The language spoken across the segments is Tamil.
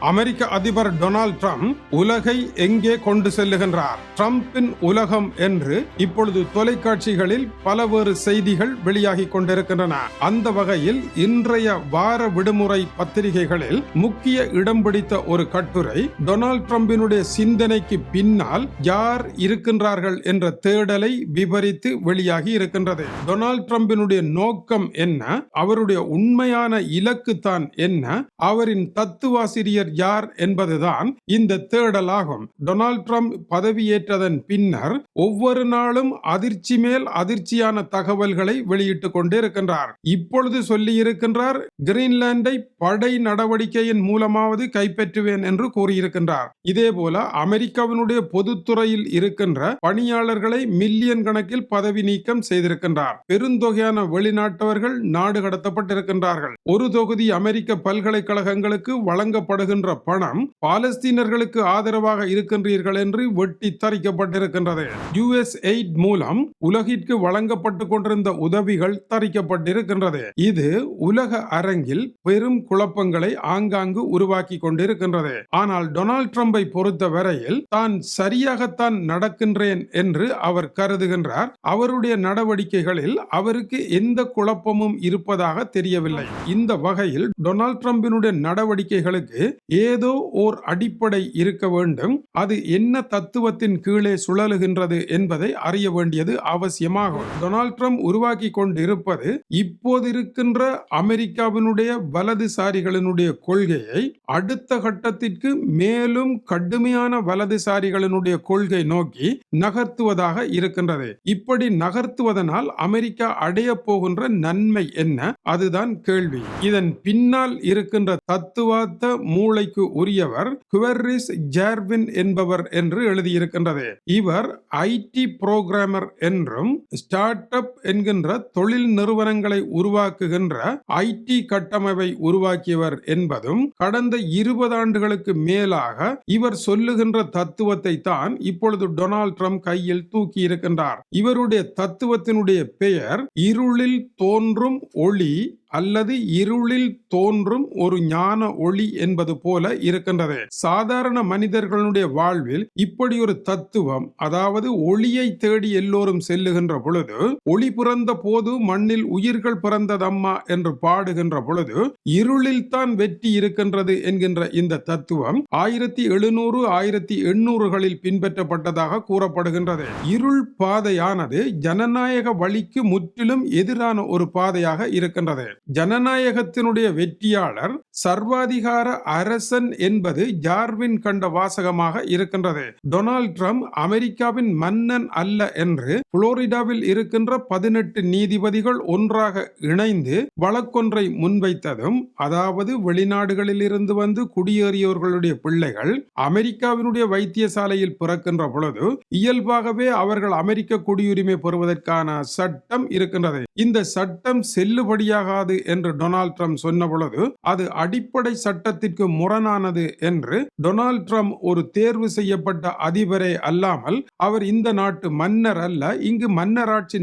அமெரிக்க அதிபர் டொனால்ட் ட்ரம்ப் உலகை எங்கே கொண்டு செல்லுகின்றார்? ட்ரம்பின் உலகம் என்று இப்பொழுது தொலைக்காட்சிகளில் பலவேறு செய்திகள் வெளியாகி கொண்டிருக்கின்றன. அந்த வகையில் இன்றைய வார விடுமுறை பத்திரிகைகளில் முக்கிய இடம் பிடித்த ஒரு கட்டுரை டொனால்ட் ட்ரம்பினுடைய சிந்தனைக்கு பின்னால் யார் இருக்கின்றார்கள் என்ற தேடலை விவரித்து வெளியாகி இருக்கின்றது. டொனால்ட் ட்ரம்பினுடைய நோக்கம் என்ன? அவருடைய உண்மையான இலக்கு தான் என்ன? அவரின் தத்துவாசிரியர் யார் என்பதுதான் இந்த தேடலாகும். டொனால்ட் ட்ரம்ப் பதவியேற்றதன் பின்னர் ஒவ்வொரு நாளும் அதிர்ச்சி மேல் அதிர்ச்சியான தகவல்களை வெளியிட்டுக் கொண்டிருக்கின்றார். இப்பொழுது சொல்லி இருக்கின்றார் கிரீன்லாண்டை படை நடவடிக்கையின் மூலமாவது கைப்பற்றுவேன் என்று கூறியிருக்கின்றார். இதே போல அமெரிக்காவினுடைய பொதுத்துறையில் இருக்கின்ற பணியாளர்களை மில்லியன் கணக்கில் பதவி நீக்கம் செய்திருக்கின்றார். பெருந்தொகையான வெளிநாட்டவர்கள் நாடு கடத்தப்பட்டிருக்கின்றார்கள். ஒரு தொகுதி அமெரிக்க பல்கலைக்கழகங்களுக்கு வழங்கப்படுகின்ற பணம் பாலஸ்தீனர்களுக்கு ஆதரவாக இருக்கின்றீர்கள் என்று வெட்டி தரிக்கப்பட்டிருக்கின்றது. யுஎஸ் எய்ட் மூலம் உலகிற்கு வழங்கப்பட்டு கொண்டிருந்த உதவிகள் தரிக்கப்பட்டிருக்கின்றது. இது உலக அரங்கில் பெரும் குழப்பங்களை ஆங்காங்கு உருவாக்கி கொண்டிருக்கின்றது. ஆனால் டொனால்ட் ட்ரம்பை பொறுத்த வரையில் தான் சரியாகத்தான் நடக்கின்றேன் என்று அவர் கருதுகின்றார். அவருடைய நடவடிக்கைகளில் அவருக்கு எந்த குழப்பமும் இருப்பதாக தெரியவில்லை. இந்த வகையில் டொனால்ட் ட்ரம்பினுடைய நடவடிக்கைகளுக்கு ஏதோ ஓர் அடிப்படை இருக்க வேண்டும். அது என்ன தத்துவத்தின் கீழே சுழலுகின்றது என்பதை அறிய வேண்டியது அவசியமாகும். டொனால்ட் ட்ரம்ப் உருவாக்கி கொண்டிருப்பது இப்போது இருக்கின்ற அமெரிக்காவினுடைய வலதுசாரிகளினுடைய கொள்கையை அடுத்த கட்டத்திற்கு மேலும் கடுமையான வலதுசாரிகளினுடைய கொள்கை நோக்கி நகர்த்துவதாக இருக்கின்றது. இப்படி நகர்த்துவதனால் அமெரிக்கா அடைய போகின்ற நன்மை என்ன? அதுதான் கேள்வி. இதன் பின்னால் இருக்கின்ற தத்துவார்த்த மூளைக்கு உரியவர் குவர்ரிஸ் ஜார்வின் என்பவர் என்று எழுதியிருக்கின்றது. இவர் ஐடி புரோகிராமர் என்றும் ஸ்டார்ட் அப் என்கின்ற தொழில் நிறுவனங்களை உருவாக்குகின்ற ஐடி கட்டமைப்பை உருவாக்கியவர் என்பதும் கடந்த இருபது ஆண்டுகளுக்கு மேலாக இவர் சொல்லுகின்ற தத்துவத்தை தான் இப்பொழுது டொனால்ட் ட்ரம்ப் கையில் தூக்கி இருக்கின்றார். இவருடைய தத்துவத்தினுடைய பெயர் இருளில் தோன்றும் ஒளி அல்லது இருளில் தோன்றும் ஒரு ஞான ஒளி என்பது போல இருக்கின்றது. சாதாரண மனிதர்களுடைய வாழ்வில் இப்படி ஒரு தத்துவம் அதாவது ஒளியை தேடி எல்லோரும் செல்லுகின்ற பொழுது ஒளி பிறந்த போது மண்ணில் உயிர்கள் பிறந்ததம்மா என்று பாடுகின்ற பொழுது இருளில் தான் வெற்றி இருக்கின்றது என்கின்ற இந்த தத்துவம் ஆயிரத்தி எழுநூறு ஆயிரத்தி எண்ணூறுகளில் பின்பற்றப்பட்டதாக கூறப்படுகின்றது. இருள் பாதையானது ஜனநாயக வழிக்கு முற்றிலும் எதிரான ஒரு பாதையாக இருக்கின்றது. ஜனநாயகத்தினுடைய வெற்றியாளர் சர்வாதிகார அரசன் என்பது ஜார்வின் கண்ட வாசகமாக இருக்கின்றது. டொனால்ட் ட்ரம்ப் அமெரிக்காவின் மன்னன் அல்ல என்று புளோரிடாவில் இருக்கின்ற பதினெட்டு நீதிபதிகள் ஒன்றாக இணைந்து வழக்கொன்றை முன்வைத்ததும் அதாவது வெளிநாடுகளிலிருந்து வந்து குடியேறியவர்களுடைய பிள்ளைகள் அமெரிக்காவினுடைய வைத்தியசாலையில் பிறக்கின்ற பொழுது இயல்பாகவே அவர்கள் அமெரிக்க குடியுரிமை பெறுவதற்கான சட்டம் இருக்கின்றது. இந்த சட்டம் செல்லுபடியாகாது என்று டொனால்ட் ட்ரம்ப் சொன்ன பொழுது அது அடிப்படை சட்டத்திற்கு முரணானது என்று டொனால்ட் ட்ரம்ப் ஒரு தேர்வு செய்யப்பட்ட அதிபரே அல்லாமல் அவர் இந்த நாட்டு மன்னர் அல்ல இங்கு மன்னராட்சி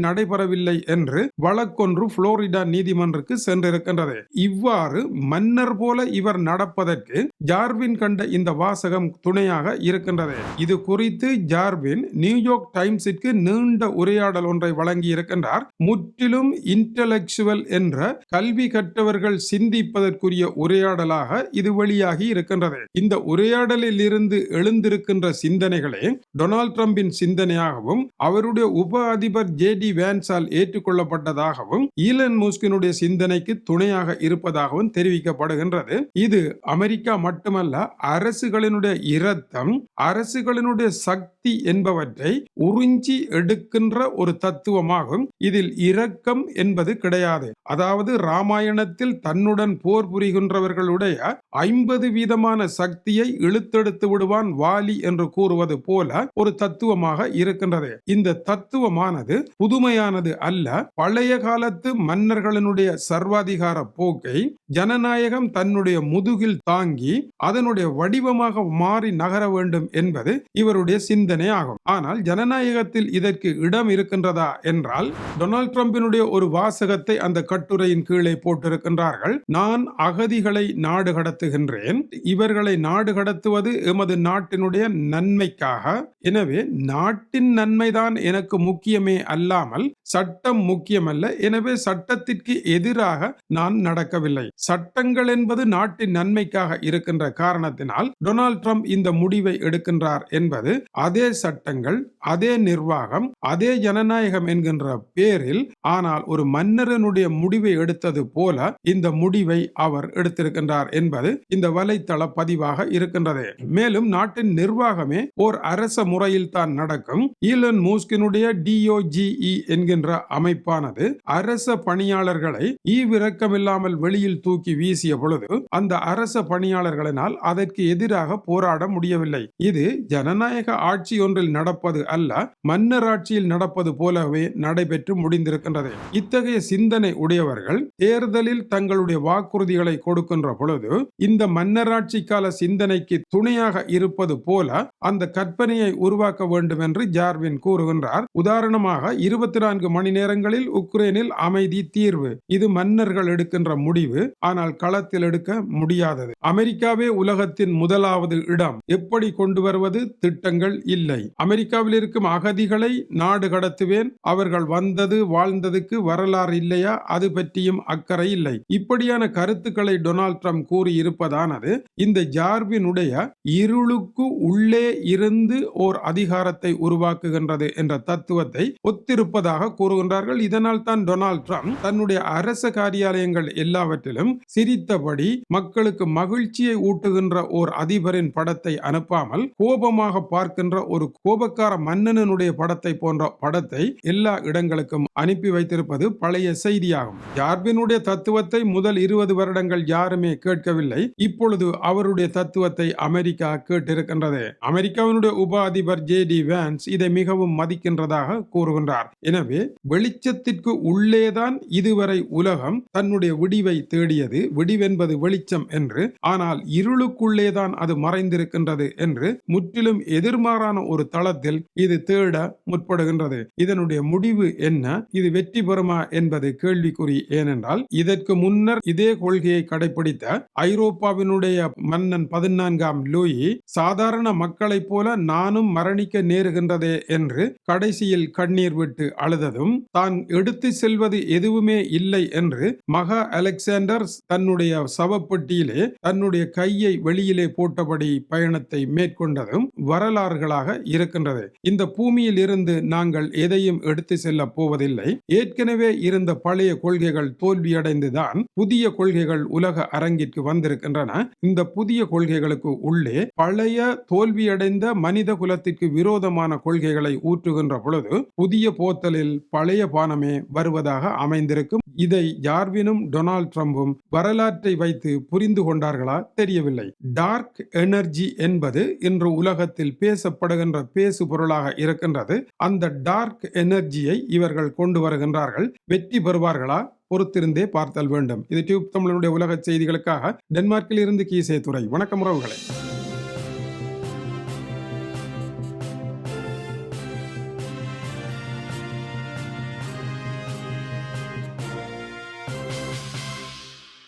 நடைபெறவில்லை என்று வழக்கொன்று புளோரிடா நீதிமன்றக்கு சென்றிருக்கின்றது. இவ்வாறு மன்னர் போல இவர் நடப்பதற்கு ஜார்வின் கண்ட இந்த வாசகம் துணையாக இருக்கின்றது. இது குறித்து ஜார்வின் நியூயார்க் டைம்ஸிற்கு நீண்ட உரையாடல் ஒன்றை வழங்கி இருக்கின்றார் முற்றிலும் இன்டலெக்சுவல் என்ற கல்வி கற்றவர்கள் சிந்திப்பதற்குரிய உரையாடலாக இது வெளியாகி இருக்கின்றது. இந்த உரையாடலில் இருந்து எழுந்திருக்கின்ற சிந்தனைகளே டொனால்ட் ட்ரம்பின் சிந்தனையாகவும் அவருடைய உப அதிபர் ஜே டி வேன்ஸால் ஏற்றுக்கொள்ளப்பட்டதாகவும் ஈலன் முஸ்கினுடைய சிந்தனைக்கு துணையாக இருப்பதாகவும் தெரிவிக்கப்படுகின்றது. இது அமெரிக்கா மட்டுமல்ல அரசுகளினுடைய இரத்தம் அரசுகளினுடைய சக்தி என்பவற்றை உறிஞ்சி எடுக்கின்ற ஒரு தத்துவமாகும். இதில் இரக்கம் என்பது கிடையாது. அதாவது ராமாயணத்தில் தன்னுடன் போர் புரிகின்றவர்களுடைய ஐம்பது வீதமான சக்தியை இழுத்தெடுத்து விடுவான் வாலி என்று கூறுவது போல ஒரு தத்துவமாக இருக்கின்றது. இந்த தத்துவமானது புதுமையானது அல்ல. பழைய காலத்து மன்னர்களினுடைய சர்வாதிகார போக்கை ஜனநாயகம் தன்னுடைய முதுகில் தாங்கி அதனுடைய வடிவமாக மாறி நகர வேண்டும் என்பது இவருடைய சிந்தனை. சிந்தனை ஆகும். ஆனால் ஜனநாயகத்தில் இதற்கு இடம் இருக்கின்றதா என்றால் டொனால்ட் ட்ரம்பினுடைய ஒரு வாசகத்தை அந்த கட்டுரையின் கீழே போட்டிருக்கின்றார்கள். நான் அகதிகளை நாடு கடத்துகின்றேன். இவர்களை நாடு கடத்துவது எமது நாட்டினுடைய நன்மைக்காக. எனவே நாட்டின் நன்மைதான் எனக்கு முக்கியமே அல்லாமல் சட்டம் முக்கியமல்ல. எனவே சட்டத்திற்கு எதிராக நான் நடக்கவில்லை. சட்டங்கள் என்பது நாட்டின் நன்மைக்காக இருக்கின்ற காரணத்தினால் டொனால்ட் ட்ரம்ப் இந்த முடிவை எடுக்கின்றார் என்பது அதே சட்டங்கள் அதே நிர்வாகம் அதே ஜனநாயகம் என்கின்ற பேரில் ஆனால் ஒரு மன்னரனுடைய முடிவை எடுத்தது போல இந்த முடிவை அவர் எடுத்திருக்கின்றார் என்பது இந்த வலைத்தள பதிவாக இருக்கின்றது. மேலும் நாட்டின் நிர்வாகமே ஓர் அரச முறையில் தான் நடக்கும். ஈலன் மூஸ்கினுடைய டிஓஜிஇ என்கின்ற அமைப்பானது அரச பணியாளர்களை ஈவிரக்கமில்லாமல் வெளியில் தூக்கி வீசிய பொழுது அந்த அரச பணியாளர்களினால் அதற்கு எதிராக போராட முடியவில்லை. இது ஜனநாயக ஆட்சி ஆட்சி ஒன்றில் நடப்பது அல்ல மன்னராட்சியில் நடப்பது போலவே நடைபெற்று முடிந்திருக்கின்றது. இத்தகைய சிந்தனை உடையவர்கள் தேர்தலில் தங்களுடைய வாக்குறுதிகளை கொடுக்கின்ற பொழுது இந்த மன்னராட்சி கால சிந்தனைக்கு துணையாக இருப்பது போல அந்த கற்பனையை உருவாக்க வேண்டும் என்று ஜார்வின் கூறுகின்றார். உதாரணமாக இருபத்தி நான்கு மணி நேரங்களில் உக்ரைனில் அமைதி தீர்வு. இது மன்னர்கள் எடுக்கின்ற முடிவு ஆனால் களத்தில் எடுக்க முடியாதது. அமெரிக்காவே உலகத்தின் முதலாவது இடம். எப்படி கொண்டு வருவது? திட்டங்கள் இல்லை அமெரிக்காவில் இருக்கும் அகதிகளை நாடு கடத்துவேன். அவர்கள் வந்தது வாழ்ந்ததுக்கு வரலாறு இல்லையா? அது பற்றியும் அக்கறை இல்லை. இப்படியான கருத்துக்களை டொனால்ட் ட்ரம்ப் கூறியிருப்பதானது இந்த ஜார்வினுடைய இருளுக்கு உள்ளே இருந்து ஓர் அதிகாரத்தை உருவாக்குகின்றது என்ற தத்துவத்தை ஒத்திருப்பதாக கூறுகின்றார்கள். இதனால் தான் டொனால்ட் ட்ரம்ப் தன்னுடைய அரச காரியாலயங்கள் எல்லாவற்றிலும் சிரித்தபடி மக்களுக்கு மகிழ்ச்சியை ஊட்டுகின்ற ஓர் அதிபரின் படத்தை அனுப்பாமல் கோபமாக பார்க்கின்ற ஒரு கோபக்கார மன்னனுடைய படத்தை போன்ற படத்தை எல்லா இடங்களுக்கும் அனுப்பி வைத்திருப்பது பழைய செய்தியாகும். ஜார்பினுடைய தத்துவத்தை முதல் இருபது வருடங்கள் யாருமே கேட்கவில்லை. இப்பொழுது அவருடைய தத்துவத்தை அமெரிக்கா கேட்டிருக்கின்றது. அமெரிக்காவினுடைய உப அதிபர் ஜே டி வேன்ஸ் இதை மிகவும் மதிக்கின்றதாக கூறுகின்றார். எனவே வெளிச்சத்திற்கு உள்ளேதான் இதுவரை உலகம் தன்னுடைய விடிவை தேடியது. விடிவென்பது வெளிச்சம் என்று ஆனால் இருளுக்குள்ளேதான் அது மறைந்திருக்கின்றது என்று முற்றிலும் எதிர்மாறான ஒரு தளத்தில் இது தேட முற்படுகின்றது. இதனுடைய முடிவு என்ன? இது வெற்றி பெறுமா என்பது கேள்விக்குறி. ஏனென்றால் இதற்கு முன்னர் இதே கொள்கையை கடைபிடித்த ஐரோப்பாவினுடைய மன்னன் பதினான்காம் லூயி சாதாரண மக்களைப் போல நானும் மரணிக்க நேருகின்றதே என்று கடைசியில் கண்ணீர் விட்டு அழுததும் தான் எடுத்து செல்வது எதுவுமே இல்லை என்று மகா அலெக்சாண்டர் தன்னுடைய சவப்பெட்டியிலே தன்னுடைய கையை வெளியிலே போட்டபடி பயணத்தை மேற்கொண்டதும் வரலாறுகளாக இருக்கின்றது. இந்த பூமியில் இருந்து நாங்கள் எதையும் எடுத்து செல்ல போவதில்லை. ஏற்கனவே இருந்த பழைய கொள்கைகள் தோல்வியடைந்துதான் புதிய கொள்கைகள் உலக அரங்கிற்கு வந்திருக்கின்றன. இந்த புதிய கொள்கைகளுக்கு உள்ளே பழைய தோல்வியடைந்த மனித குலத்திற்கு விரோதமான கொள்கைகளை ஊற்றுகின்ற பொழுது புதிய போத்தலில் பழைய பானமே வருவதாக அமைந்திருக்கும். இதை யார்வினும் டொனால்ட் ட்ரம்பும் வரலாற்றை வைத்து புரிந்து கொண்டார்களா தெரியவில்லை. டார்க் எனர்ஜி என்பது இன்று உலகத்தில் பேசப்படுகிற பேசப்படுகின்ற பேசு பொருளாக இருக்கின்றது. அந்த டார்க் எனர்ஜியை இவர்கள் கொண்டு வருகின்றார்கள். வெற்றி பெறுவார்களா? பொறுத்திருந்தே பார்த்தல் வேண்டும். இது டியூப் தமிழனுடைய உலக செய்திகளுக்காக டென்மார்க்கில் இருந்து கீசே துறை. வணக்கம் உறவுகளை.